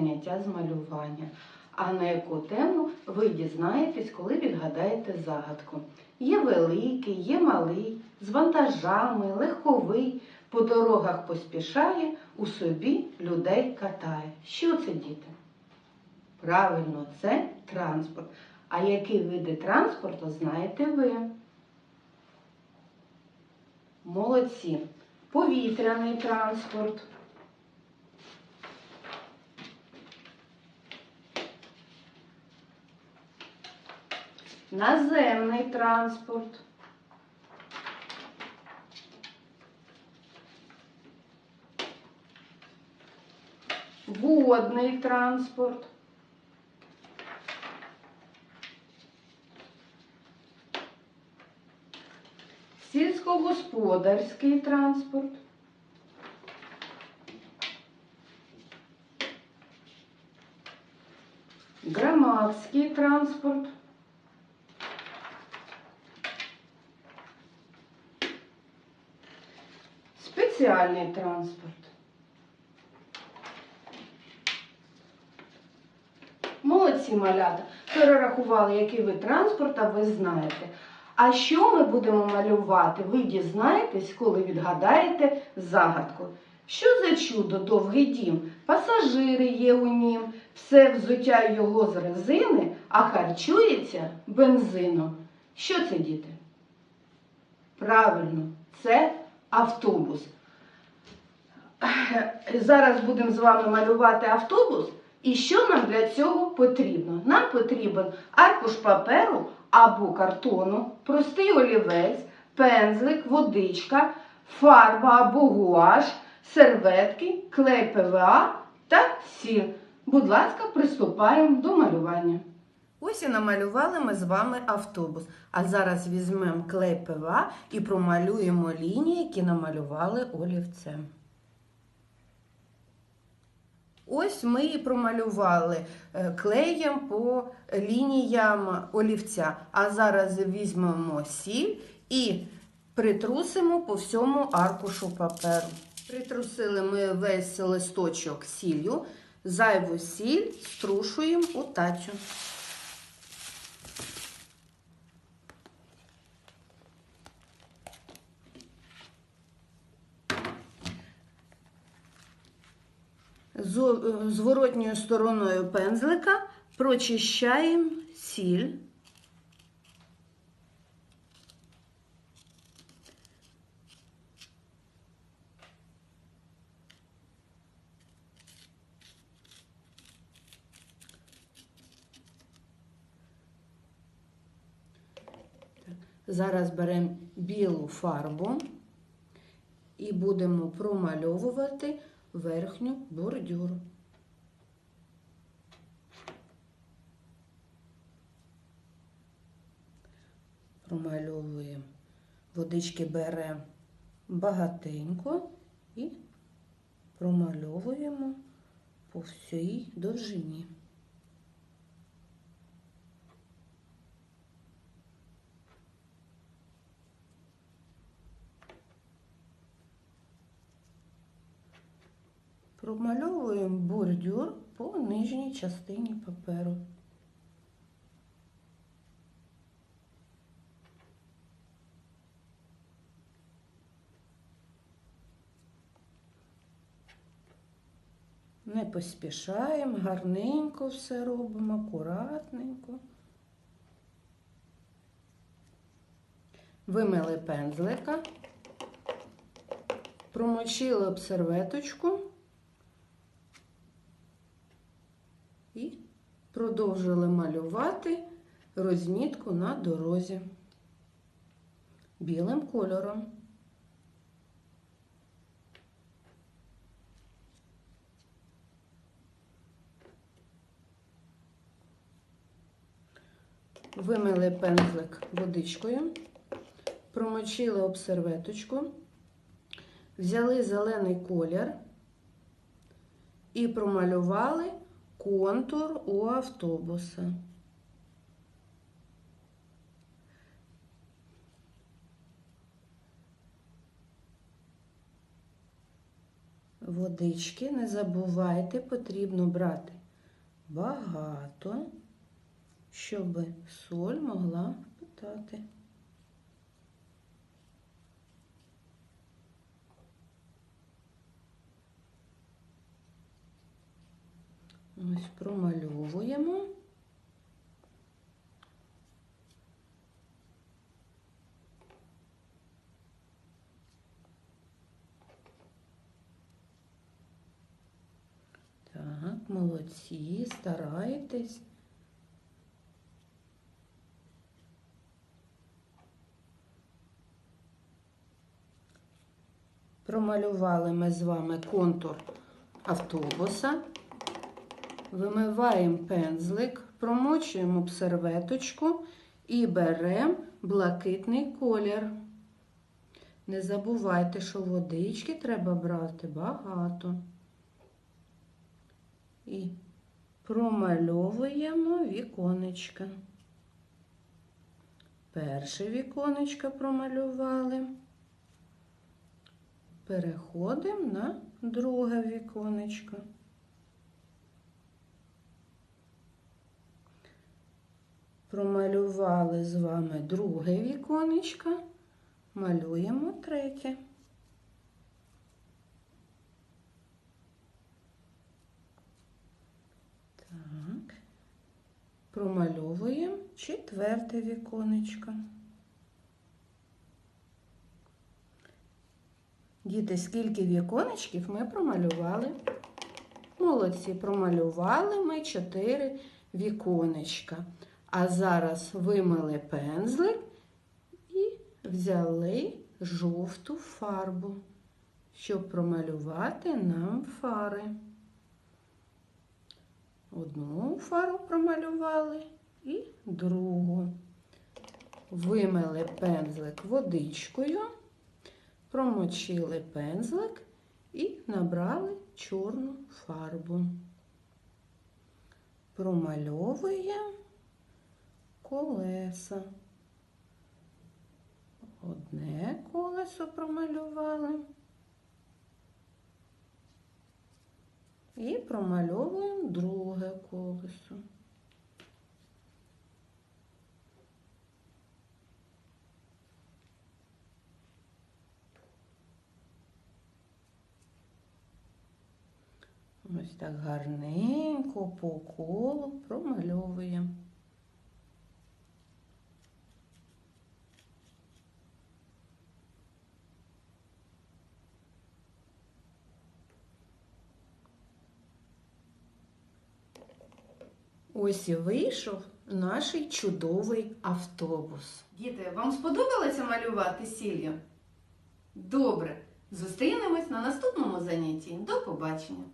заняття з малювання. А на яку тему ви дізнаєтесь, коли відгадаєте загадку. Є великий, є малий, з вантажами, легковий, по дорогах поспішає, у собі людей катає. Що це, діти? Правильно, це транспорт. А які види транспорту знаєте ви? Молодці. Повітряний транспорт. Наземний транспорт. Водний транспорт. Сільськогосподарський транспорт. Громадський транспорт. Спеціальний транспорт. Молодці малята. Перерахували, який вид транспорта ви знаєте. А що ми будемо малювати, ви дізнаєтесь, коли відгадаєте загадку. Що за чудо довгий дім? Пасажири є у нім, все взуття його з резини, а харчується бензином. Що це, діти? Правильно, це автобус. Зараз будемо з вами малювати автобус. І що нам для цього потрібно? Нам потрібен аркуш паперу або картону, простий олівець, пензлик, водичка, фарба або гуаш, серветки, клей ПВА та сіль. Будь ласка, приступаємо до малювання. Ось і намалювали ми з вами автобус. А зараз візьмемо клей ПВА і промалюємо лінії, які намалювали олівцем. Ось ми і промалювали е, клеєм по лініям олівця. А зараз візьмемо сіль і притрусимо по всьому аркушу паперу. Притрусили ми весь листочок сіллю, зайву сіль струшуємо у тачу. Зворотньою стороною пензлика прочищаємо сіль. Зараз беремо білу фарбу і будемо промальовувати верхню бордюр. Промальовуємо. Водички беремо багатенько і промальовуємо по всій довжині. Промальовуємо бордюр по нижній частині паперу. Не поспішаємо, гарненько все робимо, акуратненько. Вимили пензлика, промочили об серветочку. І продовжили малювати розмітку на дорозі білим кольором. Вимили пензлик водичкою, промочили об серветочку, взяли зелений колір і промалювали контур у автобуса. Водички не забувайте, потрібно брати багато, щоб соль могла впитати. Ось промальовуємо. Так, молодці, старайтесь. Промалювали ми з вами контур автобуса. Вимиваємо пензлик, промочуємо серветочку і беремо блакитний колір. Не забувайте, що водички треба брати багато. І промальовуємо віконечка. Перше віконечко промалювали. Переходимо на друге віконечко. Промалювали з вами друге віконечко, малюємо третє. Так, промальовуємо четверте віконечко. Діти, скільки віконечків ми промалювали? Молодці, промалювали ми чотири віконечка. А зараз вимили пензлик і взяли жовту фарбу, щоб промалювати нам фари. Одну фару промалювали і другу. Вимили пензлик водичкою, промочили пензлик і набрали чорну фарбу. Промальовуємо колеса. Одне колесо промалювали. І промальовуємо друге колесо. Ось так гарненько по колу промальовуємо. Ось і вийшов наш чудовий автобус. Діти, вам сподобалося малювати сіллю? Добре. Зустрінемось на наступному занятті. До побачення!